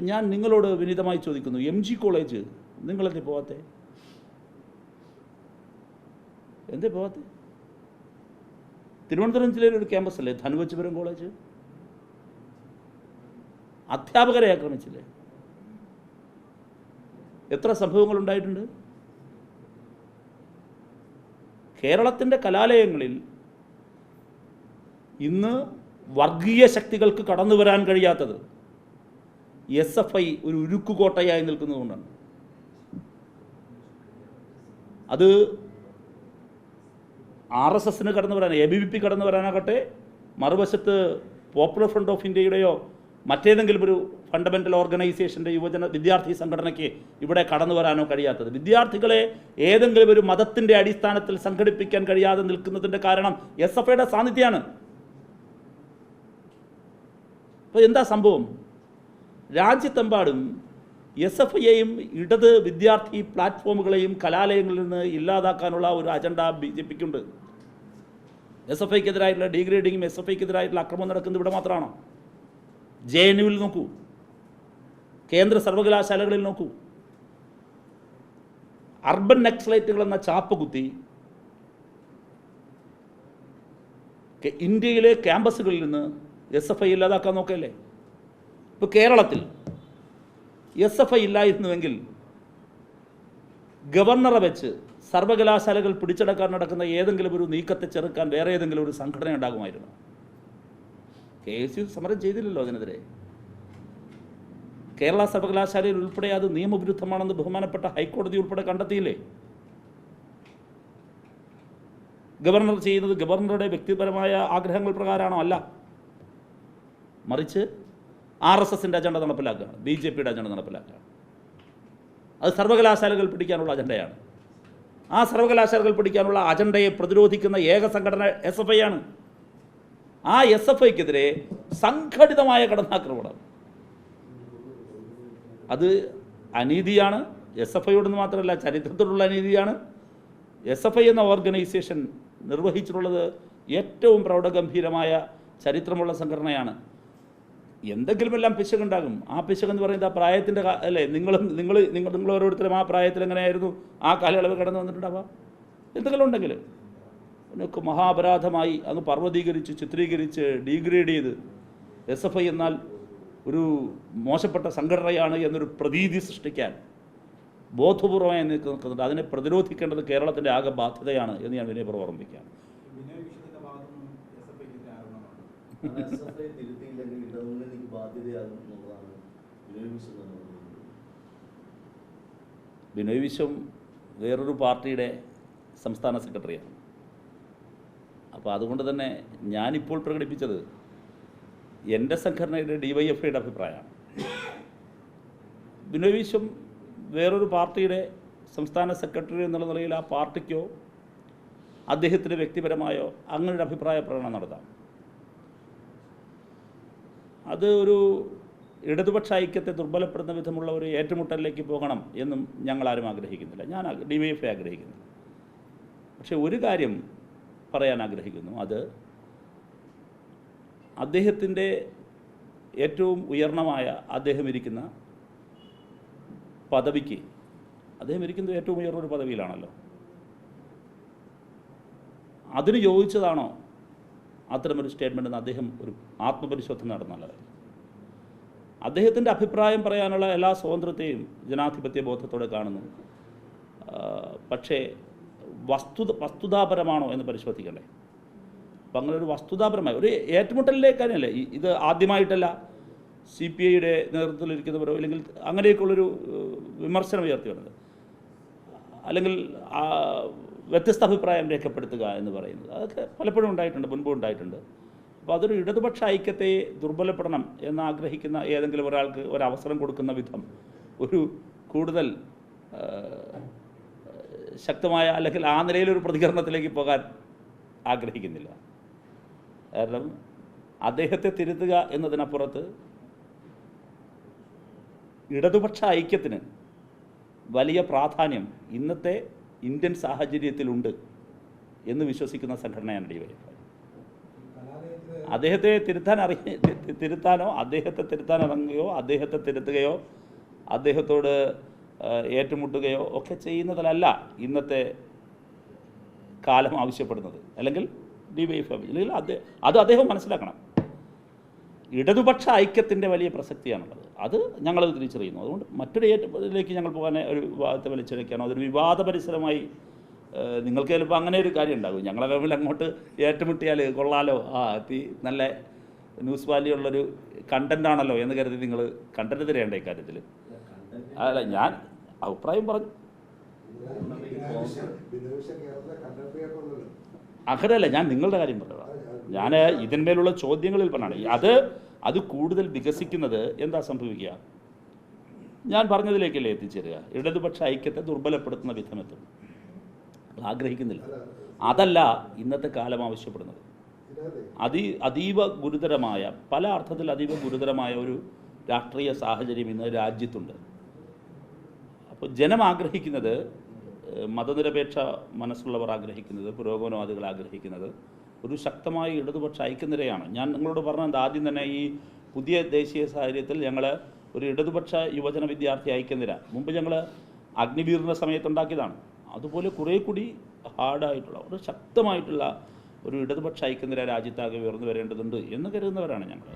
ഞാൻ നിങ്ങളോട് വിനീതമായി ചോദിക്കുന്നു എം ജി കോളേജ് നിങ്ങളെന്തേ പോവാത്തെ? എന്തേ പോവാത്തെ? തിരുവനന്തപുരം ജില്ലയിലെ ഒരു ക്യാമ്പസ് അല്ലേ? ധനുവച്ചപുരം കോളേജ്? അധ്യാപകരെ ആക്രമിച്ചില്ലേ? എത്ര സംഭവങ്ങൾ ഉണ്ടായിട്ടുണ്ട്? കേരളത്തിന്റെ കലാലയങ്ങളിൽ ഇന്ന് വർഗീയ ശക്തികൾക്ക് കടന്നു വരാൻ കഴിയാത്തത് എസ് എഫ് ഐ ഒരു ഉരുക്കുകോട്ടയായി നിൽക്കുന്നതുകൊണ്ടാണ്. അത് ആർ എസ് എസിന് കടന്നു വരാൻ എ ബി വി പി കടന്നു വരാനാകട്ടെ മറുവശത്ത് പോപ്പുലർ ഫ്രണ്ട് ഓഫ് ഇന്ത്യയുടെയോ മറ്റേതെങ്കിലും ഒരു ഫണ്ടമെന്റൽ ഓർഗനൈസേഷന്റെ യുവജന വിദ്യാർത്ഥി സംഘടനയ്ക്ക് ഇവിടെ കടന്നു വരാനോ കഴിയാത്തത്. വിദ്യാർത്ഥികളെ ഏതെങ്കിലും ഒരു മതത്തിന്റെ അടിസ്ഥാനത്തിൽ സംഘടിപ്പിക്കാൻ കഴിയാതെ നിൽക്കുന്നതിന്റെ കാരണം എസ് എഫ് ഐയുടെ സാന്നിധ്യമാണ് അപ്പോൾ എന്താ സംഭവം? രാജ്യത്തെമ്പാടും എസ് എഫ് ഐയെയും ഇടത് വിദ്യാർത്ഥി പ്ലാറ്റ്ഫോമുകളെയും കലാലയങ്ങളിൽ നിന്ന് ഇല്ലാതാക്കാനുള്ള ഒരു അജണ്ട ബി ജെ പിക്കുണ്ട്. എസ് എഫ് ഐക്കെതിരായിട്ടുള്ള ഡീഗ്രേഡിങ്ങും എസ് എഫ് ഐക്കെതിരായിട്ടുള്ള അക്രമം നടക്കുന്നത് ഇവിടെ മാത്രമാണോ? ജെ എൻ യുവിൽ നോക്കൂ. കേന്ദ്ര സർവകലാശാലകളിൽ നോക്കൂ. അർബൻ നക്സലൈറ്റുകൾ എന്ന ചാപ്പ് കുത്തി ഇന്ത്യയിലെ ക്യാമ്പസുകളിൽ നിന്ന് എസ് എഫ് ഐ ഇല്ലാതാക്കാൻ നോക്കല്ലേ? ഇപ്പോൾ കേരളത്തിൽ എസ് എഫ് ഐ ഇല്ലായിരുന്നുവെങ്കിൽ ഗവർണറെ വെച്ച് സർവകലാശാലകൾ പിടിച്ചടക്കാൻ നടക്കുന്ന ഏതെങ്കിലും ഒരു നീക്കത്തെ ചെറുക്കാൻ വേറെ ഏതെങ്കിലും ഒരു സംഘടന ഉണ്ടാകുമായിരുന്നു. കെ എസ് യു സമരം ചെയ്തില്ലല്ലോ അതിനെതിരെ. കേരള സർവകലാശാലയിൽ ഉൾപ്പെടെ അത് നിയമവിരുദ്ധമാണെന്ന് ബഹുമാനപ്പെട്ട ഹൈക്കോടതി ഉൾപ്പെടെ കണ്ടെത്തിയില്ലേ? ഗവർണർ ചെയ്യുന്നത് ഗവർണറുടെ വ്യക്തിപരമായ ആഗ്രഹങ്ങൾ പ്രകാരമാണോ അല്ല? മറിച്ച് ആർ എസ് എസിന്റെ അജണ്ട നടപ്പിലാക്കുകയാണ്. ബി ജെ പിയുടെ അജണ്ട നടപ്പിലാക്കുകയാണ്. അത് സർവകലാശാലകൾ പിടിക്കാനുള്ള അജണ്ടയാണ്. ആ സർവകലാശാലകൾ പിടിക്കാനുള്ള അജണ്ടയെ പ്രതിരോധിക്കുന്ന ഏക സംഘടന എസ് എഫ് ഐ ആണ്. ആ എസ് എഫ് ഐക്കെതിരെ സംഘടിതമായ കടന്നാക്രമണം. അത് അനീതിയാണ്. എസ് എഫ് ഐയോടെന്ന് മാത്രമല്ല ചരിത്രത്തിലുള്ള അനീതിയാണ്. എസ് എഫ് ഐ എന്ന ഓർഗനൈസേഷൻ നിർവഹിച്ചിട്ടുള്ളത് ഏറ്റവും പ്രൗഢഗംഭീരമായ ചരിത്രമുള്ള സംഘടനയാണ്. എന്തെങ്കിലും എല്ലാം പിശകുണ്ടാകും. ആ പിശക് എന്ന് പറയുന്നത് ആ പ്രായത്തിന്റെ അല്ലേ? നിങ്ങളും നിങ്ങൾ നിങ്ങൾ നിങ്ങൾ ഓരോരുത്തരും ആ പ്രായത്തിൽ എങ്ങനെയായിരുന്നു? ആ കാലയളവ് കടന്നു വന്നിട്ടുണ്ടാവാം. എന്തെങ്കിലും ഉണ്ടെങ്കിൽ. അതിനൊക്കെ മഹാപരാധമായി അങ്ങ് പർവതീകരിച്ച് ചിത്രീകരിച്ച് ഡീഗ്രേഡ് ചെയ്ത് എസ് എഫ് ഐ എന്നാൽ ഒരു മോശപ്പെട്ട സംഘടനയാണ് എന്നൊരു പ്രതീതി സൃഷ്ടിക്കാൻ ബോധപൂർവമായി നിൽക്കുന്നുണ്ട്. അതിനെ പ്രതിരോധിക്കേണ്ടത് കേരളത്തിന്റെ ആകെ ബാധ്യതയാണ് എന്ന് ഞാൻ വിനയപൂർവം ഓർമ്മിക്കുകയാണ് വിനയ് വിശ്വത്തിന്റെ ഭാഗത്തുനിന്നും എസ് എഫ് ഐക്കെതിരെ ആരോപണമാണ് S F I Vinod Viswam Binoy വേറൊരു പാർട്ടിയുടെ സംസ്ഥാന സെക്രട്ടറിയാണ്. അപ്പോൾ അതുകൊണ്ട് തന്നെ ഞാനിപ്പോൾ പ്രകടിപ്പിച്ചത് എന്റെ സംഘടനയുടെ ഡി വൈ എഫ് ഐയുടെ അഭിപ്രായമാണ്. ബിനോയ് വിശ്വം വേറൊരു പാർട്ടിയുടെ സംസ്ഥാന സെക്രട്ടറി എന്നുള്ള നിലയിൽ ആ പാർട്ടിക്കോ അദ്ദേഹത്തിന്റെ വ്യക്തിപരമായോ അങ്ങനെ ഒരു അഭിപ്രായ പ്രകടനം നടത്താം. അത് ഒരു ഇടതുപക്ഷ ഐക്യത്തെ ദുർബലപ്പെടുന്ന വിധമുള്ള ഒരു ഏറ്റുമുട്ടലിലേക്ക് പോകണം എന്നും ഞങ്ങൾ ആരും ആഗ്രഹിക്കുന്നില്ല. ഞാൻ ഡി വൈ എഫ് ആഗ്രഹിക്കുന്നില്ല പക്ഷേ ഒരു കാര്യം പറയാൻ ആഗ്രഹിക്കുന്നു. അത് അദ്ദേഹത്തിന്റെ ഏറ്റവും ഉയർണമായ അദ്ദേഹം ഇരിക്കുന്ന പദവിക്ക് അദ്ദേഹം ഇരിക്കുന്നത് ഏറ്റവും ഉയർന്നൊരു പദവിയിലാണല്ലോ. അതിന് യോജിച്ചതാണോ? അത്തരമൊരു സ്റ്റേറ്റ്മെന്റ് എന്ന് അദ്ദേഹം ഒരു ആത്മപരിശോധന നടന്നാലേ അദ്ദേഹത്തിന്റെ അഭിപ്രായം പറയാനുള്ള എല്ലാ സ്വാതന്ത്ര്യത്തെയും ജനാധിപത്യ ബോധത്തോടെ കാണുന്നു. പക്ഷേ വസ്തുത വസ്തുതാപരമാണോ എന്ന് പരിശോധിക്കണ്ടേ? അപ്പം അങ്ങനെ ഒരു വസ്തുതാപരമായ ഒരു ഏറ്റുമുട്ടലിലേക്കല്ലേ ഇത് ആദ്യമായിട്ടല്ല സി പി ഐയുടെ നേതൃത്വത്തിലിരിക്കുന്നവരോ അല്ലെങ്കിൽ അങ്ങനെയൊക്കെയുള്ളൊരു വിമർശനം ഉയർത്തി വരുന്നത് അല്ലെങ്കിൽ വ്യത്യസ്ത അഭിപ്രായം രേഖപ്പെടുത്തുക എന്ന് പറയുന്നത്. അതൊക്കെ പലപ്പോഴും ഉണ്ടായിട്ടുണ്ട് മുൻപും ഉണ്ടായിട്ടുണ്ട്. അപ്പോൾ അതൊരു ഇടതുപക്ഷ ഐക്യത്തെ ദുർബലപ്പെടണം എന്ന് ആഗ്രഹിക്കുന്ന ഏതെങ്കിലും ഒരാൾക്ക് ഒരവസരം കൊടുക്കുന്ന വിധം ഒരു കൂടുതൽ ശക്തമായ അല്ലെങ്കിൽ ആ നിലയിലൊരു പ്രതികരണത്തിലേക്ക് പോകാൻ ആഗ്രഹിക്കുന്നില്ല. കാരണം അദ്ദേഹത്തെ തിരുത്തുക എന്നതിനപ്പുറത്ത് ഇടതുപക്ഷ ഐക്യത്തിന് വലിയ പ്രാധാന്യം ഇന്നത്തെ ഇന്ത്യൻ സാഹചര്യത്തിലുണ്ട് എന്ന് വിശ്വസിക്കുന്ന സംഘടനയാണ് ഡി വൈ. അദ്ദേഹത്തെ തിരുത്താൻ അറിയ തിരുത്താനോ അദ്ദേഹത്തെ തിരുത്താൻ ഇറങ്ങുകയോ അദ്ദേഹത്തെ തിരുത്തുകയോ അദ്ദേഹത്തോട് ഏറ്റുമുട്ടുകയോ ഒക്കെ ചെയ്യുന്നതിലല്ല ഇന്നത്തെ കാലം ആവശ്യപ്പെടുന്നത്. അല്ലെങ്കിൽ ഡി വൈ എഫ്. അല്ലെങ്കിൽ അത് അദ്ദേഹം മനസ്സിലാക്കണം. ഇടതുപക്ഷ ഐക്യത്തിന്റെ വലിയ പ്രസക്തിയാണുള്ളത്. അത് ഞങ്ങളത് തിരിച്ചറിയുന്നു. അതുകൊണ്ട് മറ്റൊരു ഏറ്റത്തിലേക്ക് ഞങ്ങൾ പോകാൻ ഒരു വിവാദത്തെ വലിച്ചെടുക്കുകയാണോ. അതൊരു വിവാദ പരിസരമായി നിങ്ങൾക്ക് ചിലപ്പോൾ അങ്ങനെ ഒരു കാര്യം ഉണ്ടാകും. ഞങ്ങളെ തമ്മിൽ അങ്ങോട്ട് ഏറ്റുമുട്ടിയാൽ കൊള്ളാലോ? ആ അത് നല്ല ന്യൂസ് വാല്യൂ ഉള്ളൊരു കണ്ടന്റ് ആണല്ലോ എന്ന് കരുതി നിങ്ങൾ കണ്ടന്റ് തരേണ്ട ഇക്കാര്യത്തിൽ. അല്ല ഞാൻ അഭിപ്രായം പറഞ്ഞു അങ്ങനെയല്ല ഞാൻ നിങ്ങളുടെ കാര്യം പറഞ്ഞതാണ് ഞാൻ ഇതിന്മേലുള്ള ചോദ്യങ്ങളിൽ പറഞ്ഞാണ്. അത് അത് കൂടുതൽ വികസിക്കുന്നത് എന്താ സംഭവിക്കുക? ഞാൻ പറഞ്ഞതിലേക്കല്ലേ എത്തിച്ചേരുക. ഇടതുപക്ഷ ഐക്യത്തെ ദുർബലപ്പെടുത്തുന്ന വിധമെത്തും. ആഗ്രഹിക്കുന്നില്ല. അതല്ല ഇന്നത്തെ കാലം ആവശ്യപ്പെടുന്നത്. അതി അതീവ ഗുരുതരമായ പല അർത്ഥത്തിൽ അതീവ ഗുരുതരമായ ഒരു രാഷ്ട്രീയ സാഹചര്യം ഇന്ന് രാജ്യത്തുണ്ട്. അപ്പോൾ ജനം ആഗ്രഹിക്കുന്നത് മതനിരപേക്ഷ മനസ്സുള്ളവർ ആഗ്രഹിക്കുന്നത് പുരോഗമനവാദികൾ ആഗ്രഹിക്കുന്നത് ഒരു ശക്തമായ ഇടതുപക്ഷ ഐക്യനിരയാണ് ഞാൻ നിങ്ങളോട് പറഞ്ഞത് ആദ്യം തന്നെ ഈ പുതിയ ദേശീയ സാഹചര്യത്തിൽ ഞങ്ങൾ ഒരു ഇടതുപക്ഷ യുവജന വിദ്യാർത്ഥി ഐക്യനിര മുമ്പ് ഞങ്ങൾ അഗ്നിവീറിന്റെ സമയത്തുണ്ടാക്കിയതാണ് അതുപോലെ കുറേ കൂടി ഹാർഡായിട്ടുള്ള ഒരു ശക്തമായിട്ടുള്ള ഒരു ഇടതുപക്ഷ ഐക്യനിര രാജ്യത്താകെ ഉയർന്നു വരേണ്ടതുണ്ട് എന്ന് കരുതുന്നവരാണ് ഞങ്ങൾ